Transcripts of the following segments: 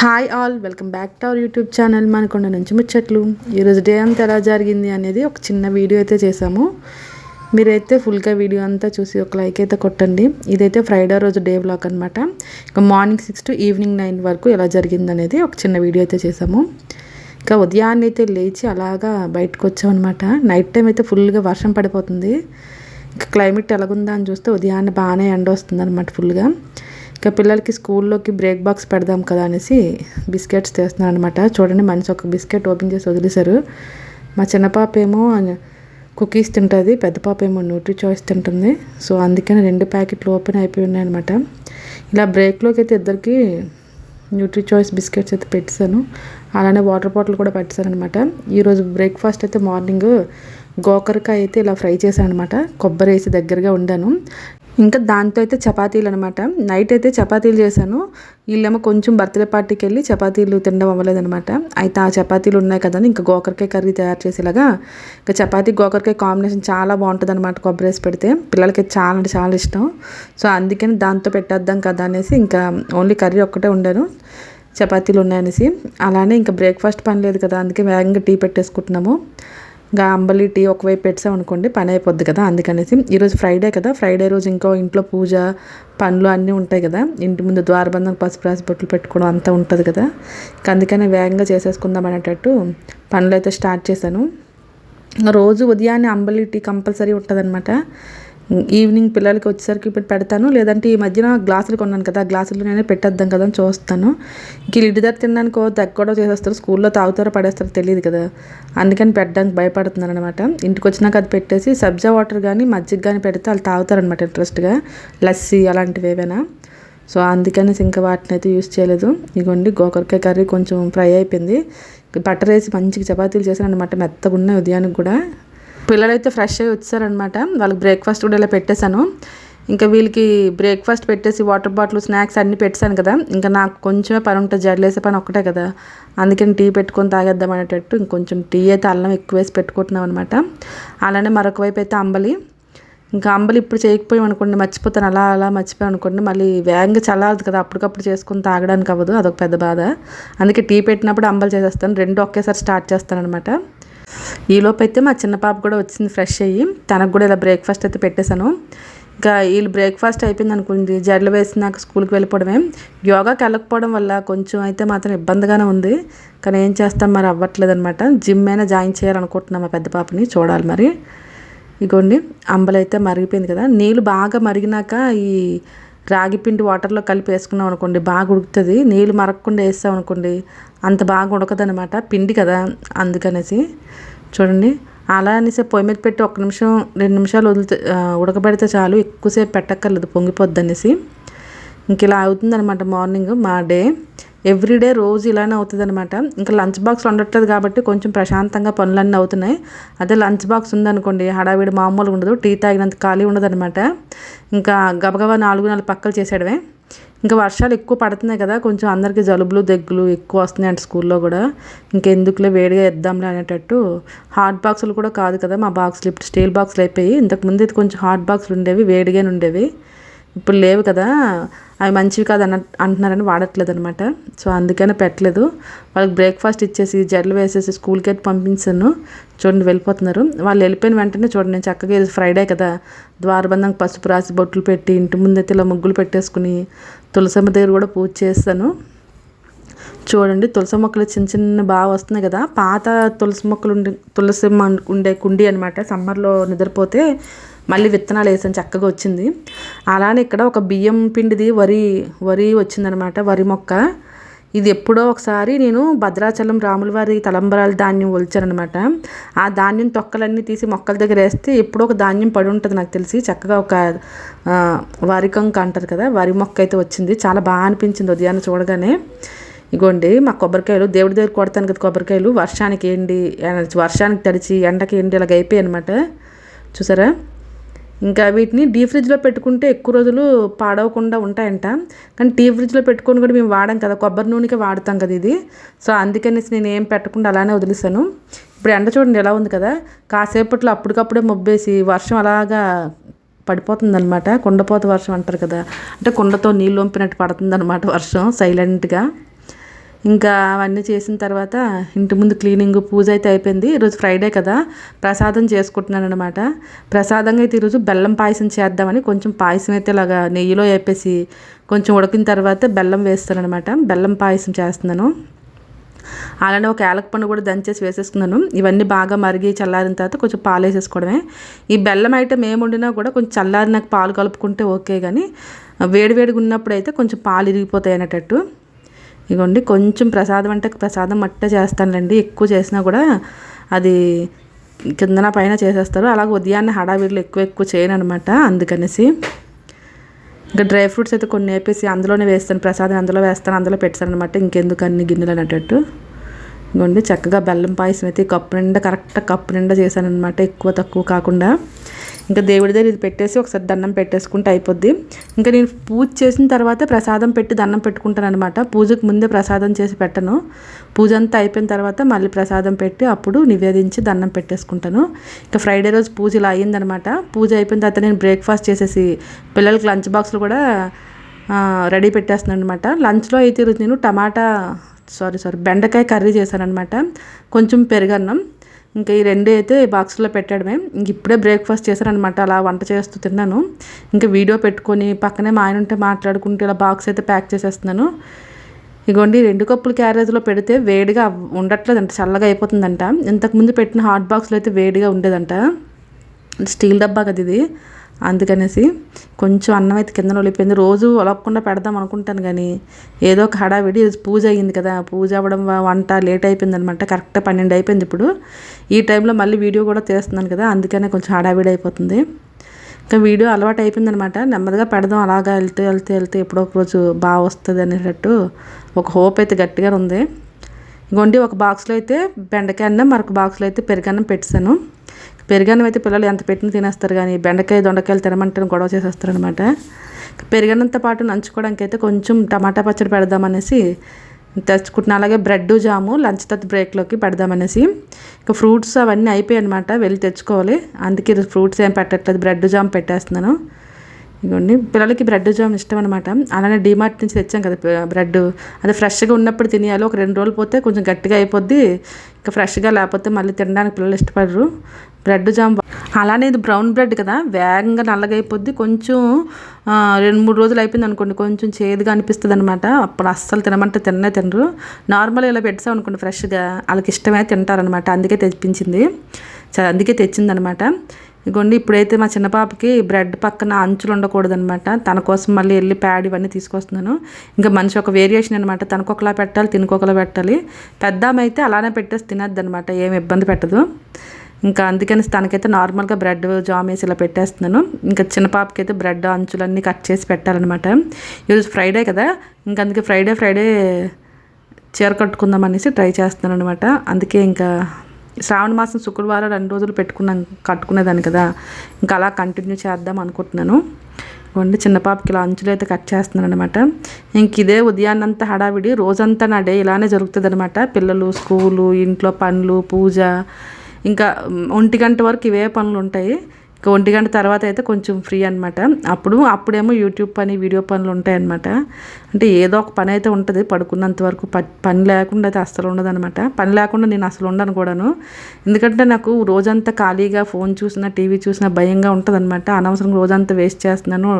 Hi all welcome back to our YouTube channel Manakonda నుంచి ముచ్చట్లు. ఈరోజు డే అంతా ఎలా జరిగింది అనేది ఒక చిన్న వీడియో అయితే చేసాము మీరైతే ఫుల్గా వీడియో అంతా చూసి ఒక లైక్ అయితే కొట్టండి. ఇదైతే ఫ్రైడే రోజు డే బ్లాక్ అనమాట ఇంకా morning six to evening nine వరకు ఎలా జరిగింది అనేది ఒక చిన్న వీడియో అయితే చేసాము ఇంకా ఉదయాన్నే అయితే లేచి అలాగా బయటకు వచ్చామన్నమాట నైట్ టైం అయితే ఫుల్గా వర్షం పడిపోతుంది. ఇంకా క్లైమేట్ ఎలాగుందా అని చూస్తే ఉదయాన్నే బాగానే ఎండ వస్తుంది అనమాట ఫుల్గా. ఇంకా పిల్లలకి స్కూల్లోకి బ్రేక్ బాక్స్ పెడదాం కదా అనేసి బిస్కెట్స్ తెస్తున్నాను అనమాట చూడండి మనిషి ఒక బిస్కెట్ ఓపెన్ చేసి వదిలేశారు. మా చిన్న పాప ఏమో కుకీస్ తింటుంది పెద్ద పాప ఏమో న్యూట్రీ చాయిస్ తింటుంది. సో అందుకని రెండు ప్యాకెట్లు ఓపెన్ అయిపోయి ఉన్నాయన్నమాట. ఇలా బ్రేక్లోకి అయితే ఇద్దరికి న్యూట్రీ చాయిస్ బిస్కెట్స్ అయితే పెట్టాను. అలానే వాటర్ బాటిల్ కూడా పెట్టాను అనమాట ఈరోజు బ్రేక్ఫాస్ట్ అయితే మార్నింగ్ గోకరకాయ అయితే ఇలా ఫ్రై చేశాను అనమాట కొబ్బరి వేసి దగ్గరగా ఉండాను. ఇంకా దాంతో అయితే చపాతీలు అనమాట నైట్ అయితే చపాతీలు చేశాను. వీళ్ళేమో కొంచెం బర్త్డే పార్టీకి వెళ్ళి చపాతీలు తినడం అవ్వలేదనమాట అయితే ఆ చపాతీలు ఉన్నాయి కదా ఇంకా గోకరకాయ కర్రీ తయారు చేసేలాగా ఇంకా చపాతీ గోకరకాయ కాంబినేషన్ చాలా బాగుంటుంది అనమాట కొబ్బరి వేసి పెడితే. పిల్లలకి చాలా అంటే చాలా ఇష్టం. సో అందుకని దాంతో పెట్టేద్దాం కదా అనేసి ఇంకా ఓన్లీ కర్రీ ఒక్కటే ఉండాను చపాతీలు ఉన్నాయనేసి. అలానే ఇంకా బ్రేక్ఫాస్ట్ పని లేదు కదా అందుకే వేగంగా టీ పెట్టేసుకుంటున్నాము. ఇంకా అంబలి టీ ఒకవైపు పెట్టాం అనుకోండి పని అయిపోద్ది కదా. అందుకనేసి ఈరోజు ఫ్రైడే కదా. ఫ్రైడే రోజు ఇంకో ఇంట్లో పూజ పనులు అన్నీ ఉంటాయి కదా. ఇంటి ముందు ద్వారబంధం పసుపు రాసి బొట్లు పెట్టుకోవడం అంతా ఉంటుంది కదా. అందుకని వేగంగా చేసేసుకుందాం అనేటట్టు పనులు అయితే స్టార్ట్ చేశాను. రోజు ఉదయాన్నే అంబలి టీ కంపల్సరీ ఉంటుంది అనమాట ఈవినింగ్ పిల్లలకి వచ్చేసరికి ఇప్పుడు పెడతాను. లేదంటే ఈ మధ్యన గ్లాసులు కొన్నాను కదా గ్లాసులు నేనే పెట్టేద్దాం కదా అని చూస్తాను. ఇంక ఇంటి దగ్గర తినడానికి దగ్గర కూడా చేసేస్తారు స్కూల్లో తాగుతారో పడేస్తారో తెలియదు కదా. అందుకని పెట్టడానికి భయపడుతున్నాను అనమాట ఇంటికి వచ్చినాక అది పెట్టేసి సబ్జా వాటర్ కానీ మజ్జిగ కానీ పెడితే వాళ్ళు తాగుతారనమాట ఇంట్రెస్ట్గా. లస్సీ అలాంటివి ఏవైనా. సో అందుకని ఇంకా వాటిని అయితే యూస్ చేయలేదు. ఇగోండి గోకరకాయ కర్రీ కొంచెం ఫ్రై అయిపోయింది. బటర్ వేసి మంచిగా చపాతీలు చేశాను అనమాట మెత్తగా ఉన్నాయి ఉదయానికి కూడా. పిల్లలైతే ఫ్రెష్ అయ్యి వచ్చారనమాట వాళ్ళకి బ్రేక్ఫాస్ట్ కూడా ఇలా పెట్టేశాను. ఇంకా వీళ్ళకి బ్రేక్ఫాస్ట్ పెట్టేసి వాటర్ బాటిల్ స్నాక్స్ అన్నీ పెట్టాను కదా. ఇంకా నాకు కొంచెమే పని ఉంటుంది జడలేసే పని ఒక్కటే కదా. అందుకని టీ పెట్టుకొని తాగేద్దాం అనేటట్టు ఇంకొంచెం టీ అయితే అల్లం ఎక్కువ వేసి పెట్టుకుంటున్నాం అనమాట అలానే మరొక వైపు అయితే అంబలి. ఇంకా అంబలి ఇప్పుడు చేయకపోయాం అనుకోండి మర్చిపోతాను. అలా అలా మర్చిపోయాను అనుకోండి మళ్ళీ వేగంగా చల్లారదు కదా. అప్పటికప్పుడు చేసుకొని తాగడానికి అవ్వదు అదొక పెద్ద బాధ. అందుకే టీ పెట్టినప్పుడు అంబలి చేసేస్తాను. రెండు ఒకేసారి స్టార్ట్ చేస్తాను అనమాట ఈలోపు అయితే మా చిన్న పాప కూడా వచ్చింది ఫ్రెష్ అయ్యి. తనకు కూడా ఇలా బ్రేక్ఫాస్ట్ అయితే పెట్టేశాను. ఇంకా వీళ్ళు బ్రేక్ఫాస్ట్ అయిపోయింది అనుకుంది జడలు వేసినాక స్కూల్కి వెళ్ళిపోవడమే. యోగాకి వెళ్ళకపోవడం వల్ల కొంచెం అయితే మాత్రం ఇబ్బందిగానే ఉంది. కానీ ఏం చేస్తాం మరి అవ్వట్లేదు అనమాట జిమ్ అయినా జాయిన్ చేయాలనుకుంటున్నాం మా పెద్ద పాపని చూడాలి మరి. ఇగోండి అంబలైతే మరిగిపోయింది కదా. నీళ్ళు బాగా మరిగినాక ఈ రాగి పిండి వాటర్లో కలిపి వేసుకున్నాం అనుకోండి బాగా ఉడుకుతుంది. నీళ్ళు మరగకుండా వేస్తాం అనుకోండి అంత బాగా ఉడకదనమాట పిండి కదా అందుకనేసి. చూడండి అలా అనేసి పొయ్యి మీద పెట్టి ఒక్క నిమిషం రెండు నిమిషాలు వదిలితే ఉడకబెడితే చాలు. ఎక్కువసేపు పెట్టక్కర్లేదు పొంగిపోద్ది అనేసి ఇంక ఇలా అవుతుందనమాట మార్నింగ్ మా డే. ఎవ్రీడే రోజు ఇలానే అవుతుంది అనమాట ఇంకా లంచ్ బాక్స్ ఉండట్లేదు కాబట్టి కొంచెం ప్రశాంతంగా పనులన్నీ అవుతున్నాయి. అదే లంచ్ బాక్స్ ఉందనుకోండి హడావిడి మామూలుగా ఉండదు టీ తాగినంత ఖాళీ ఉండదు అనమాట ఇంకా గబగబా నాలుగు నాలుగు పక్కలు చేసేయడమే. ఇంకా వర్షాలు ఎక్కువ పడుతున్నాయి కదా కొంచెం అందరికీ జలుబులు దగ్గులు ఎక్కువ వస్తున్నాయి అంటే స్కూల్లో కూడా. ఇంకెందుకులే వేడిగా ఇద్దాంలే అనేటట్టు హాట్ బాక్సులు కూడా కాదు కదా మా బాక్సులు ఇప్పుడు స్టీల్ బాక్సులు అయిపోయి. ఇంతకుముందు అయితే కొంచెం హాట్ బాక్సులు ఉండేవి వేడిగానే ఉండేవి. ఇప్పుడు లేవు కదా. అవి మంచివి కాదు అన్న అంటున్నారని వాడట్లేదు అనమాట సో అందుకనే పెట్టలేదు. వాళ్ళకి బ్రేక్ఫాస్ట్ ఇచ్చేసి జడ్లు వేసేసి స్కూల్కి అయితే పంపించాను. చూడండి వెళ్ళిపోతున్నారు. వాళ్ళు వెళ్ళిపోయిన వెంటనే చూడండి నేను చక్కగా ఫ్రైడే కదా. ద్వారబంధం పసుపు రాసి బొట్లు పెట్టి ఇంటి ముందైతే ఇలా ముగ్గులు పెట్టేసుకుని తులసమ్మ దగ్గర కూడా పూజ చేస్తాను. చూడండి తులసి మొక్కలు చిన్న చిన్న బాగా వస్తున్నాయి కదా. పాత తులసి మొక్కలు ఉండే తులసి ఉండే కుండి అనమాట సమ్మర్లో నిద్రపోతే మళ్ళీ విత్తనాలు వేసాను చక్కగా వచ్చింది. అలానే ఇక్కడ ఒక బియ్యం పిండిది వరి వరి వచ్చిందనమాట వరి మొక్క. ఇది ఎప్పుడో ఒకసారి నేను భద్రాచలం రాముల వారి తలంబరాల ధాన్యం ఒలిచానమాట ఆ ధాన్యం తొక్కలన్నీ తీసి మొక్కల దగ్గర వేస్తే ఎప్పుడో ఒక ధాన్యం పడి ఉంటుంది నాకు తెలిసి. చక్కగా ఒక వరికంక అంటారు కదా వరి మొక్క అయితే వచ్చింది. చాలా బాగా అనిపించింది ఉదయాన్నే చూడగానే. ఇగోండి మా కొబ్బరికాయలు దేవుడి దగ్గర కొడతాను కదా కొబ్బరికాయలు. వర్షానికి ఏంటి వర్షానికి తడిచి ఎండకి ఏంటి ఇలాగ అయిపోయాయి అనమాట చూసారా? ఇంకా వీటిని డీ ఫ్రిడ్జ్లో పెట్టుకుంటే ఎక్కువ రోజులు పాడవకుండా ఉంటాయంట. కానీ డీ ఫ్రిడ్జ్లో పెట్టుకొని కూడా మేము వాడాం కదా కొబ్బరి నూనెకి వాడతాం కదా ఇది. సో అందుకనేసి నేను ఏం పెట్టకుండా అలానే వదిలేసాను ఇప్పుడు ఎండ చూడండి ఎలా ఉంది కదా కాసేపట్లో అప్పటికప్పుడే మొబ్బేసి వర్షం అలాగా పడిపోతుందనమాట కుండపోత వర్షం అంటారు కదా అంటే కుండతో నీళ్ళు వంపినట్టు పడుతుందనమాట వర్షం సైలెంట్గా ఇంకా అవన్నీ చేసిన తర్వాత ఇంటి ముందు క్లీనింగ్ పూజ అయితే అయిపోయింది. ఈరోజు ఫ్రైడే కదా. ప్రసాదం చేసుకుంటున్నాను అనమాట ప్రసాదంగా అయితే ఈరోజు బెల్లం పాయసం చేద్దామని కొంచెం పాయసం అయితే ఇలాగా నెయ్యిలో వేపేసి కొంచెం ఉడికిన తర్వాత బెల్లం వేస్తాను అనమాట బెల్లం పాయసం చేస్తున్నాను. అలానే ఒక ఏలకపండు కూడా దంచేసి వేసేసుకున్నాను. ఇవన్నీ బాగా మరిగి చల్లారిన తర్వాత కొంచెం పాలు వేసేసుకోవడమే. ఈ బెల్లం ఐటమ్ ఏమి వండినా కూడా కొంచెం చల్లారినాక పాలు కలుపుకుంటే ఓకే కానీ వేడివేడిగా ఉన్నప్పుడు అయితే కొంచెం పాలు ఇరిగిపోతాయి అనేటట్టు. ఇగోండి కొంచెం ప్రసాదం అంటే ప్రసాదం మట్ట చేస్తానులేండి. ఎక్కువ చేసినా కూడా అది కిందన పైన చేసేస్తారు. అలాగే ఉదయాన్నే హడావిడిలో ఎక్కువ ఎక్కువ చేయను అనమాట అందుకనేసి. ఇంకా డ్రై ఫ్రూట్స్ అయితే కొన్ని వేపేసి అందులోనే వేస్తాను. ప్రసాదం అందులో వేస్తాను అందులో పెట్టాను అనమాట ఇంకెందుకు అన్ని గిన్నెలు అనేటట్టు. ఇగోండి చక్కగా బెల్లం పాయసం అయితే కప్పు నిండా కరెక్ట్ కప్పు నిండా చేశాను అనమాట ఎక్కువ తక్కువ కాకుండా. ఇంకా దేవుడి దగ్గర ఇది పెట్టేసి ఒకసారి దండం పెట్టేసుకుంటే అయిపోద్ది. ఇంకా నేను పూజ చేసిన తర్వాత ప్రసాదం పెట్టి దండం పెట్టుకుంటాను అనమాట పూజకు ముందే ప్రసాదం చేసి పెట్టను. పూజ అంతా అయిపోయిన తర్వాత మళ్ళీ ప్రసాదం పెట్టి అప్పుడు నివేదించి దండం పెట్టేసుకుంటాను. ఇంకా ఫ్రైడే రోజు పూజ ఇలా అయ్యిందనమాట పూజ అయిపోయిన తర్వాత నేను బ్రేక్ఫాస్ట్ చేసేసి పిల్లలకి లంచ్ బాక్స్లు కూడా రెడీ పెట్టేస్తున్నాను అనమాట లంచ్లో అయితే ఈరోజు నేను టమాటా సారీ సారీ బెండకాయ కర్రీ చేశాను అనమాట కొంచెం పెరుగన్నం. ఇంకా ఈ రెండు అయితే బాక్స్లో పెట్టడమే ఇంక ఇప్పుడే బ్రేక్ఫాస్ట్ చేశారనమాట అలా వంట చేస్తూ తిన్నాను. ఇంకా వీడియో పెట్టుకొని పక్కనే మా ఆయన ఉంటే మాట్లాడుకుంటూ ఇలా బాక్స్ అయితే ప్యాక్ చేసేస్తున్నాను. ఇగోండి రెండు కప్పులు క్యారేజ్లో పెడితే వేడిగా ఉండట్లేదంట. చల్లగా అయిపోతుందంట. ఇంతకుముందు పెట్టిన హాట్ బాక్స్లో అయితే వేడిగా ఉండేదంట. స్టీల్ డబ్బా కదా ఇది అందుకనేసి కొంచెం అన్నం అయితే కింద ఒలిపోయింది రోజు ఒలపకుండా పెడదాం అనుకుంటాను కానీ ఏదో ఒక హడావిడి పూజ అయ్యింది కదా పూజ అవ్వడం వంట లేట్ అయిపోయింది అనమాట కరెక్ట్ పన్నెండు అయిపోయింది ఇప్పుడు. ఈ టైంలో మళ్ళీ వీడియో కూడా తీస్తున్నాను కదా అందుకనే కొంచెం హడావిడి అయిపోతుంది. ఇంకా వీడియో అలవాటు అయిపోయింది అనమాట నెమ్మదిగా పెడదాం అలాగా వెళ్తూ వెళ్తూ వెళ్తే ఎప్పుడో ఒక రోజు బాగా వస్తుంది అనేటట్టు ఒక హోప్ అయితే గట్టిగా ఉంది. ఇంకొండి ఒక బాక్స్లో అయితే బెండకాయ అన్నం మరొక బాక్స్లో అయితే పెరుగన్నం పెట్టాను. పెరుగన్నం అయితే పిల్లలు ఎంత పెట్టిన తినేస్తారు కానీ బెండకాయ దొండకాయలు తినమంటే గొడవ చేసేస్తారు అనమాట పెరుగన్నంతో పాటు నంచుకోవడానికి అయితే కొంచెం టమాటా పచ్చడి పెడదామనేసి తెచ్చుకుంటున్నాను అలాగే బ్రెడ్ జాము లంచ్ తర్వాత బ్రేక్లోకి పెడదామనేసి ఇంకా ఫ్రూట్స్ అవన్నీ అయిపోయాయి అనమాట వెళ్ళి తెచ్చుకోవాలి. అందుకే ఫ్రూట్స్ ఏం పెట్టట్లేదు. బ్రెడ్ జామ్ పెట్టేస్తున్నాను. ఇదిగోండి పిల్లలకి బ్రెడ్ జామ్ ఇష్టం అనమాట అలానే డీమార్ట్ నుంచి తెచ్చాం కదా బ్రెడ్. అది ఫ్రెష్గా ఉన్నప్పుడు తినేయాలి. ఒక రెండు రోజులు పోతే కొంచెం గట్టిగా అయిపోద్ది. ఇంకా ఫ్రెష్గా లేకపోతే మళ్ళీ తినడానికి పిల్లలు ఇష్టపడరు. బ్రెడ్ జామ్ అలానే ఇది బ్రౌన్ బ్రెడ్ కదా. వేగంగా నల్లగా అయిపోద్ది. కొంచెం రెండు మూడు రోజులు అయిపోయింది అనుకోండి. కొంచెం చేదుగా అనిపిస్తుంది అనమాట అప్పుడు అస్సలు తినమంటే తిన్నే తినరు. నార్మల్ ఇలా పెట్టాం అనుకోండి ఫ్రెష్గా. వాళ్ళకి ఇష్టమే తింటారనమాట అందుకే తెప్పించింది అందుకే తెచ్చిందనమాట ఇగోండి ఇప్పుడైతే మా చిన్న పాపకి బ్రెడ్ పక్కన అంచులు ఉండకూడదనమాట తన కోసం మళ్ళీ వెళ్ళి ప్యాడ్ ఇవన్నీ తీసుకొస్తున్నాను. ఇంకా మనిషి ఒక వేరియేషన్ అనమాట తనకొకలా పెట్టాలి తినకొకలా పెట్టాలి. పెద్దామైతే అలానే పెట్టేసి తినద్దు అనమాట ఏమి ఇబ్బంది పెట్టదు. ఇంకా అందుకని తనకైతే నార్మల్గా బ్రెడ్ జామ్ వేసి ఇలా పెట్టేస్తున్నాను. ఇంకా చిన్న పాపకి అయితే బ్రెడ్ అంచులన్నీ కట్ చేసి పెట్టాలన్నమాట. ఈరోజు ఫ్రైడే కదా. ఇంకా అందుకే ఫ్రైడే ఫ్రైడే చీర కట్టుకుందాం అనేసి ట్రై చేస్తున్నాను అనమాట అందుకే ఇంకా శ్రావణ మాసం శుక్రవారం రెండు రోజులు పెట్టుకున్నాం కట్టుకునేదాన్ని కదా. ఇంకా అలా కంటిన్యూ చేద్దాం అనుకుంటున్నాను. ఇవ్వండి చిన్న పాపకి ఇలా అంచులు అయితే కట్ చేస్తున్నాను అనమాట ఇంక ఇదే ఉదయాన్నంతా హడావిడి రోజంతా నా డే ఇలానే జరుగుతుంది అనమాట పిల్లలు స్కూలు ఇంట్లో పనులు పూజ ఇంకా ఒంటి గంట వరకు ఇవే పనులు ఉంటాయి. ఇంకా ఒంటి గంట తర్వాత అయితే కొంచెం ఫ్రీ అనమాట అప్పుడు అప్పుడేమో యూట్యూబ్ పని వీడియో పనులు ఉంటాయన్నమాట. అంటే ఏదో ఒక పని అయితే ఉంటుంది పడుకున్నంత వరకు పని లేకుండా అయితే అస్సలు ఉండదు అనమాట పని లేకుండా నేను అసలు ఉండను కూడాను. ఎందుకంటే నాకు రోజంతా ఖాళీగా ఫోన్ చూసినా టీవీ చూసినా భయంగా ఉంటుంది అనమాట అనవసరం రోజంతా వేస్ట్ చేస్తున్నాను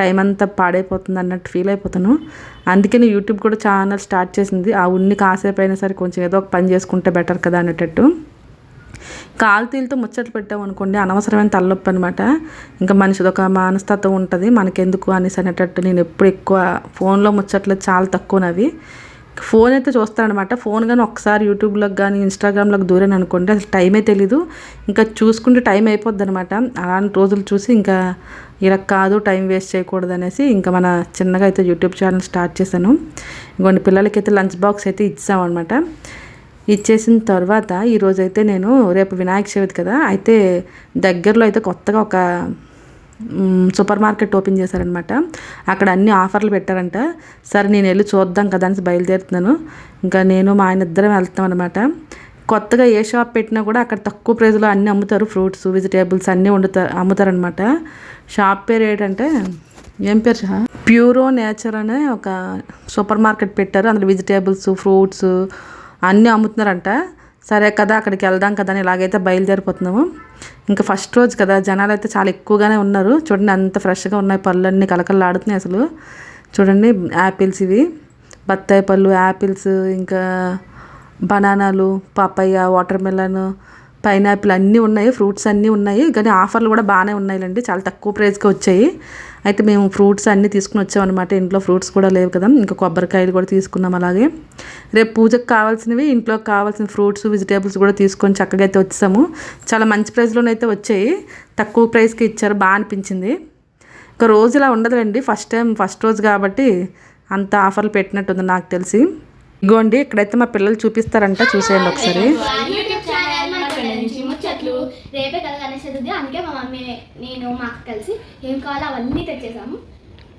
టైం అంతా పాడైపోతుంది అన్నట్టు ఫీల్ అయిపోతాను. అందుకే నేను యూట్యూబ్ కూడా ఛానల్ స్టార్ట్ చేసింది. ఆ ఉన్ని కాసేపు అయినా సరే కొంచెం ఏదో ఒక పని చేసుకుంటే బెటర్ కదా అనేటట్టు. కాలుతీలతో ముచ్చట్లు పెట్టాం అనుకోండి అనవసరమైన తలనొప్పి అనమాట ఇంకా మనిషిది ఒక మానస్తత్వం ఉంటుంది మనకెందుకు అనేసి అనేటట్టు నేను ఎప్పుడు ఎక్కువ ఫోన్లో ముచ్చట్లు చాలా తక్కువనవి. ఫోన్ అయితే చూస్తానమాట ఫోన్ కానీ ఒకసారి యూట్యూబ్లోకి కానీ ఇన్స్టాగ్రామ్లోకి దూరాను అనుకోండి అసలు టైమే తెలీదు. ఇంకా చూసుకుంటే టైం అయిపోద్ది అనమాట అలాంటి రోజులు చూసి ఇంకా ఇలా కాదు టైం వేస్ట్ చేయకూడదు అనేసి ఇంకా మన చిన్నగా అయితే యూట్యూబ్ ఛానల్ స్టార్ట్ చేశాను. ఇంకొన్ని పిల్లలకి అయితే లంచ్ బాక్స్ అయితే ఇచ్చామన్నమాట. ఇచ్చేసిన తర్వాత ఈరోజైతే నేను రేపు వినాయక చవితి కదా అయితే దగ్గరలో అయితే కొత్తగా ఒక సూపర్ మార్కెట్ ఓపెన్ చేశారనమాట అక్కడ అన్ని ఆఫర్లు పెట్టారంట. సరే నేను వెళ్ళి చూద్దాం కదా అని బయలుదేరుతున్నాను. ఇంకా నేను మా ఆయన ఇద్దరం వెళ్తాం అనమాట కొత్తగా ఏ షాప్ పెట్టినా కూడా అక్కడ తక్కువ ప్రైజ్లో అన్నీ అమ్ముతారు. ఫ్రూట్స్ వెజిటేబుల్స్ అన్నీ వండుతారు అమ్ముతారనమాట షాప్ పేరు ఏంటంటే ఏం పేరు ప్యూరో నేచర్ అనే ఒక సూపర్ మార్కెట్ పెట్టారు. అందులో వెజిటేబుల్స్ ఫ్రూట్స్ అన్నీ అమ్ముతున్నారంట. సరే కదా అక్కడికి వెళ్దాం కదా అని ఇలాగైతే బయలుదేరిపోతున్నాము. ఇంకా ఫస్ట్ రోజు కదా జనాలు అయితే చాలా ఎక్కువగానే ఉన్నారు. చూడండి అంత ఫ్రెష్గా ఉన్నాయి పళ్ళు అన్నీ కలకలలాడుతున్నాయి అసలు. చూడండి యాపిల్స్ ఇవి. బత్తాయి పళ్ళు యాపిల్స్ ఇంకా బనానాలు పాపయ్య వాటర్ మెలన్ పైనాపిల్ అన్నీ ఉన్నాయి ఫ్రూట్స్ అన్నీ ఉన్నాయి. కానీ ఆఫర్లు కూడా బాగానే ఉన్నాయిలండి. చాలా తక్కువ ప్రైస్కి వచ్చాయి. అయితే మేము ఫ్రూట్స్ అన్నీ తీసుకుని వచ్చామన్నమాట. ఇంట్లో ఫ్రూట్స్ కూడా లేవు కదా. ఇంకా కొబ్బరికాయలు కూడా తీసుకున్నాం అలాగే. రేపు పూజకు కావాల్సినవి ఇంట్లోకి కావాల్సిన ఫ్రూట్స్ వెజిటేబుల్స్ కూడా తీసుకొని చక్కగా అయితే వచ్చాము. చాలా మంచి ప్రైస్లోనైతే వచ్చాయి. తక్కువ ప్రైస్కి ఇచ్చారు. బాగా అనిపించింది. ఇంకా రోజు ఇలా ఉండదులేండి. ఫస్ట్ టైం ఫస్ట్ రోజు కాబట్టి అంత ఆఫర్లు పెట్టినట్టుంది నాకు తెలిసి. ఇగోండి ఇక్కడైతే మా పిల్లలు చూపిస్తారంట. చూసేయండి ఒకసారి యూట్యూబ్ ఛానల్ మనకి నుంచి ముచ్చట్లు రేపే కదా గణేష్ చతుర్థి అందుకే మా మమ్మీ నేను మా అక్క కలిసి ఏం కావాలో అవన్నీ తెచ్చేసాము.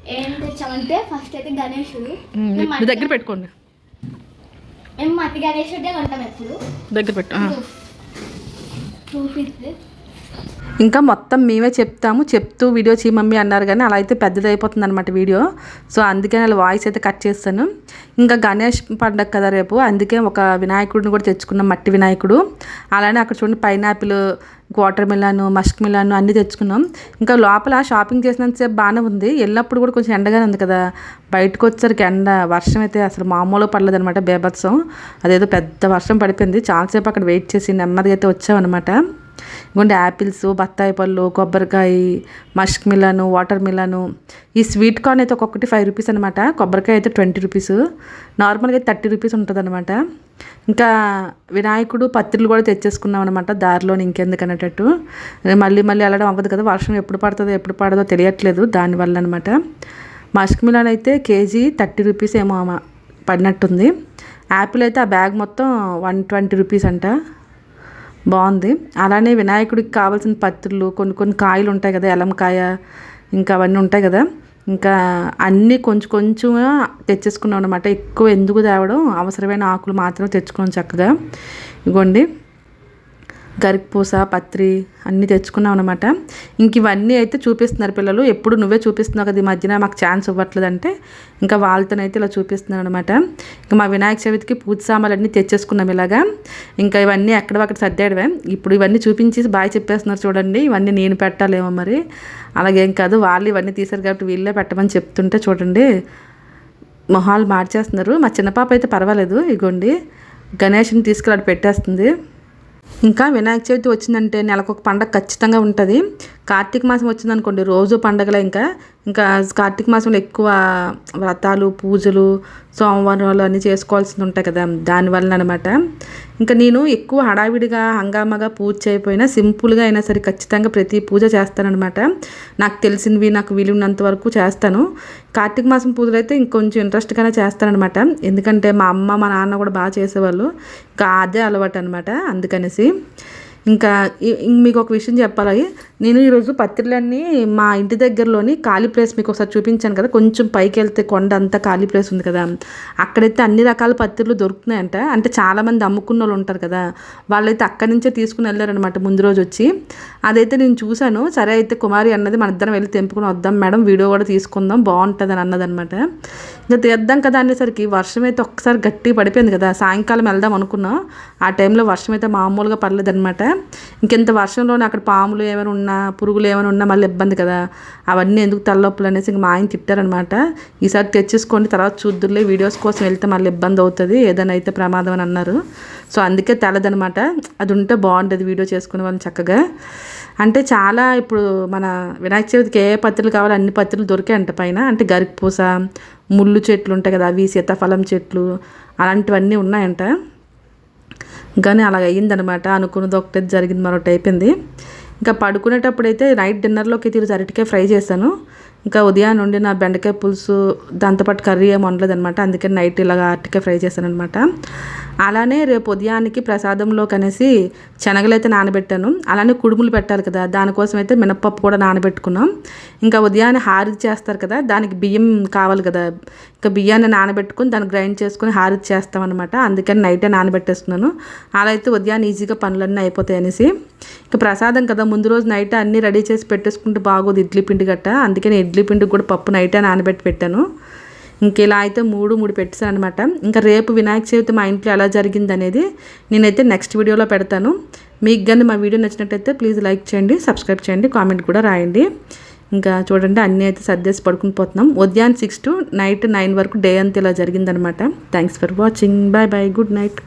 ఏం తెచ్చామంటే ఫస్ట్ అయితే గణేశుడు మట్టి- దగ్గర పెట్టుకోండి. మేము మట్టి గణేశుడే కొంటాం ఎప్పుడు. దగ్గర పెట్టు ఆ. ఇంకా మొత్తం మేమే చెప్తాము. చెప్తూ వీడియో చేయి మమ్మీ అన్నారు కానీ అలా అయితే పెద్దది అయిపోతుంది అనమాట వీడియో. సో అందుకే నేను వాయిస్ అయితే కట్ చేస్తాను. ఇంకా గణేష్ పండగ కదా రేపు. అందుకే ఒక వినాయకుడిని కూడా తెచ్చుకున్నాం మట్టి వినాయకుడు. అలానే అక్కడ చూడండి pineapple water melon musk melon అన్నీ తెచ్చుకున్నాం. ఇంకా లోపల షాపింగ్ చేసినంతసేపు బాగానే ఉంది. వెళ్ళినప్పుడు కూడా కొంచెం ఎండగానే ఉంది కదా. బయటకు వచ్చేసరికి ఎండ వర్షం అయితే అసలు మామూలుగా పడలేదు అనమాట బేభత్సం అదేదో పెద్ద వర్షం పడిపోయింది. చాలాసేపు అక్కడ వెయిట్ చేసి నెమ్మదిగా అయితే వచ్చామన్నమాట. ఇంకొంటే యాపిల్స్ బత్తాయి పళ్ళు కొబ్బరికాయ మష్క్ మిలను వాటర్ మిలను ఈ స్వీట్ కార్న్ అయితే ఒక్కొక్కటి ఫైవ్ రూపీస్ అనమాట కొబ్బరికాయ అయితే ట్వంటీ రూపీస్. నార్మల్గా అయితే థర్టీ రూపీస్ ఉంటుంది అనమాట ఇంకా వినాయకుడు పత్రిలు కూడా తెచ్చేసుకున్నాం అనమాట దారిలో ఇంకెందుకు అనేటట్టు. మళ్ళీ మళ్ళీ వెళ్ళడం అవ్వదు కదా వర్షం ఎప్పుడు పడుతుందో ఎప్పుడు పడదో తెలియట్లేదు దానివల్ల అనమాట మస్క్ మిలాన్ అయితే కేజీ థర్టీ రూపీస్ ఏమో పడినట్టుంది. యాపిల్ అయితే ఆ బ్యాగ్ మొత్తం వన్ ట్వంటీ రూపీస్ అంట. బాగుంది. అలానే వినాయకుడికి కావాల్సిన పత్రులు కొన్ని కొన్ని కాయలు ఉంటాయి కదా ఎలంకాయ ఇంకా అవన్నీ ఉంటాయి కదా. ఇంకా అన్నీ కొంచెం కొంచెం తెచ్చేసుకున్నాం అనమాట ఎక్కువ ఎందుకు తేవడం అవసరమైన ఆకులు మాత్రం తెచ్చుకున్నాం చక్కగా. ఇగోండి. గరికపూస పత్రి అన్నీ తెచ్చుకున్నాం అనమాట ఇంక ఇవన్నీ అయితే చూపిస్తున్నారు పిల్లలు. ఎప్పుడు నువ్వే చూపిస్తున్నావు కదా ఈ మధ్యన మాకు ఛాన్స్ ఇవ్వట్లేదంటే ఇంకా వాళ్ళతోనైతే ఇలా చూపిస్తున్నాను అనమాట ఇంకా మా వినాయక చవితికి పూజ సామాన్లన్నీ తెచ్చేసుకున్నాం ఇలాగా. ఇంకా ఇవన్నీ ఎక్కడ అక్కడ సర్దాడవే ఇప్పుడు ఇవన్నీ చూపించి బాగా చెప్పేస్తున్నారు చూడండి. ఇవన్నీ నేను పెట్టాలేమో మరి. అలాగేం కాదు వాళ్ళు ఇవన్నీ తీశారు కాబట్టి వీళ్ళే పెట్టమని చెప్తుంటే చూడండి. మొహాలు మార్చేస్తున్నారు. మా చిన్న పాప అయితే పర్వాలేదు ఇగోండి. గణేష్ని తీసుకెళ్ళి పెట్టేస్తుంది. ఇంకా వినాయక చవితి వచ్చిందంటే నెలకు ఒక పండగ ఖచ్చితంగా ఉంటుంది. కార్తీక మాసం వచ్చిందనుకోండి రోజు పండగలే ఇంకా. ఇంకా కార్తీక మాసంలో ఎక్కువ వ్రతాలు పూజలు సోమవారాలు అన్నీ చేసుకోవాల్సి ఉంటాయి కదా. దానివల్ల అనమాట ఇంకా నేను ఎక్కువ హడావిడిగా హంగామాగా పూజ చేయకపోయినా సింపుల్గా అయినా సరే ఖచ్చితంగా ప్రతి పూజ చేస్తానమాట నాకు తెలిసినవి నాకు వీలున్నంత వరకు చేస్తాను. కార్తీక మాసం పూజలు అయితే ఇంకొంచెం ఇంట్రెస్ట్గానే చేస్తానమాట ఎందుకంటే మా అమ్మ మా నాన్న కూడా బాగా చేసేవాళ్ళు. ఇంకా అదే అలవాటు అనమాట అందుకనేసి. ఇంకా ఇంక మీకు ఒక విషయం చెప్పాలి. నేను ఈరోజు పత్రిలన్నీ మా ఇంటి దగ్గరలోని ఖాళీ ప్లేస్ మీకు ఒకసారి చూపించాను కదా. కొంచెం పైకి వెళ్తే కొండ అంతా ఖాళీ ప్లేస్ ఉంది కదా. అక్కడైతే అన్ని రకాల పత్రిలు దొరుకుతున్నాయంట. అంటే చాలామంది అమ్ముకున్న వాళ్ళు ఉంటారు కదా. వాళ్ళైతే అక్కడి నుంచే తీసుకుని వెళ్ళారనమాట ముందు రోజు వచ్చి. అదైతే నేను చూశాను. సరే అయితే కుమారి అన్నది మన ఇద్దరం వెళ్ళి తెంపుకుని వద్దాం మేడం వీడియో కూడా తీసుకుందాం బాగుంటుంది అని అన్నదనమాట ఇంకా తీద్దాం కదా అనేసరికి వర్షం అయితే ఒక్కసారి గట్టి పడిపోయింది కదా. సాయంకాలం వెళ్దాం అనుకున్నాం. ఆ టైంలో వర్షం అయితే మామూలుగా పడలేదనమాట ఇంకెంత వర్షంలోనే అక్కడ పాములు ఏమైనా ఉన్నా పురుగులు ఏమైనా ఉన్నా మళ్ళీ ఇబ్బంది కదా. అవన్నీ ఎందుకు తలనొప్పులు అనేసి ఇంక మా ఆయన తిట్టారనమాట. ఈసారి తెచ్చేసుకోండి తర్వాత చూద్దురులే వీడియోస్ కోసం వెళ్తే మళ్ళీ ఇబ్బంది అవుతుంది ఏదైనా అయితే ప్రమాదం అని అన్నారు. సో అందుకే తెలదనమాట. అది ఉంటే బాగుంటుంది వీడియో చేసుకునే వాళ్ళని చక్కగా. అంటే చాలా ఇప్పుడు మన వినాయక చవితికి ఏ పత్రులు కావాలో అన్ని పత్రులు అంట పైన. అంటే గరికపూస ముళ్ళు చెట్లు ఉంటాయి కదా అవి సీతాఫలం చెట్లు అలాంటివన్నీ ఉన్నాయంట. కానీ అలాగ అయ్యిందనమాట. అనుకున్నది ఒకటి జరిగింది మరొకటి అయిపోయింది. ఇంకా పడుకునేటప్పుడు అయితే నైట్ డిన్నర్లోకి తీరు అరటికాయ ఫ్రై చేశాను. ఇంకా ఉదయం నుండి నా బెండకాయ పులుసు దాంతోపాటు కర్రీ ఏమి వండలేదు అందుకని నైట్ ఇలాగ అరటికాయ ఫ్రై చేశాను అనమాట అలానే రేపు ఉదయానికి ప్రసాదంలోకి అనేసి శనగలు అయితే నానబెట్టాను. అలానే కుడుములు పెట్టాలి కదా దానికోసం అయితే మినప్పప్పు కూడా నానబెట్టుకున్నాం. ఇంకా ఉదయాన్నే హారిది చేస్తారు కదా దానికి బియ్యం కావాలి కదా. ఇంకా బియ్యాన్ని నానబెట్టుకుని దాన్ని గ్రైండ్ చేసుకుని హారిది చేస్తామన్నమాట. అందుకని నైటే నానబెట్టేస్తున్నాను. అలా అయితే ఉదయాన్నే ఈజీగా పనులన్నీ అయిపోతాయి అనేసి. ప్రసాదం కదా ముందు రోజు నైట్ అన్నీ రెడీ చేసి పెట్టేసుకుంటే బాగోదు ఇడ్లీ పిండి గట్ట. అందుకే ఇడ్లీ ఇడ్లీ పిండికి కూడా పప్పు నైటే నానబెట్టి పెట్టాను. ఇంక ఇలా అయితే మూడు మూడు పెట్టాను అనమాట ఇంకా రేపు వినాయక చవితి మా ఇంట్లో ఎలా జరిగింది అనేది నేనైతే నెక్స్ట్ వీడియోలో పెడతాను. మీకు కానీ మా వీడియో నచ్చినట్టయితే ప్లీజ్ లైక్ చేయండి సబ్స్క్రైబ్ చేయండి కామెంట్ కూడా రాయండి. ఇంకా చూడండి అన్నీ అయితే సర్దేసి పడుకుని పోతున్నాం. ఉదయం సిక్స్ టు నైట్ నైన్ వరకు డే అంతా ఇలా జరిగిందనమాట thanks for watching bye bye good night